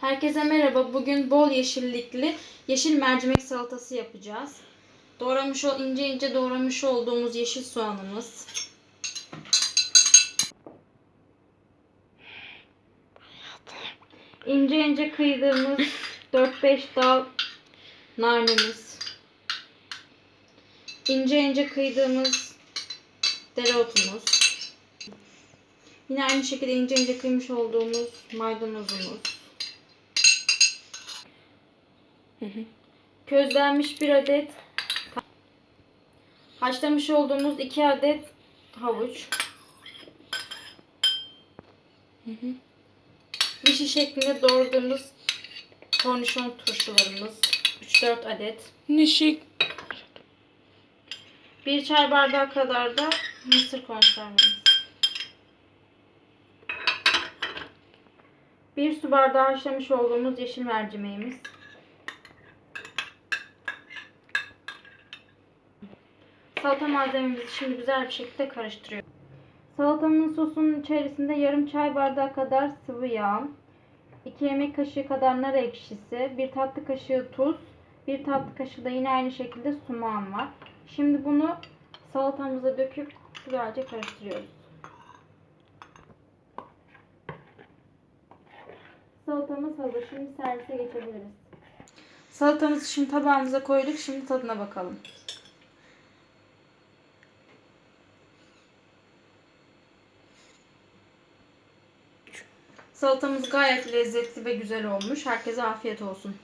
Herkese merhaba. Bugün bol yeşillikli yeşil mercimek salatası yapacağız. Doğramış ince ince doğramış olduğumuz yeşil soğanımız. İnce ince kıydığımız 4-5 dal nanemiz. İnce ince kıydığımız dereotumuz. Yine aynı şekilde ince ince kıymış olduğumuz maydanozumuz. Közlenmiş bir adet haşlamış olduğumuz iki adet havuç. Dişi şeklinde doğradığımız kornişon turşularımız 3-4 adet. Nişik. Bir çay bardağı kadar da mısır konservemiz. Bir su bardağı haşlamış olduğumuz yeşil mercimeğimiz. Salata malzememizi şimdi güzel bir şekilde karıştırıyoruz. Salatamın sosunun içerisinde yarım çay bardağı kadar sıvı yağ, 2 yemek kaşığı kadar nar ekşisi, 1 tatlı kaşığı tuz, 1 tatlı kaşığı da yine aynı şekilde suman var. Şimdi bunu salatamıza döküp güzelce karıştırıyoruz. Salatamız hazır. Şimdi servise geçebiliriz. Salatamızı şimdi tabağımıza koyduk. Şimdi tadına bakalım. Salatamız gayet lezzetli ve güzel olmuş. Herkese afiyet olsun.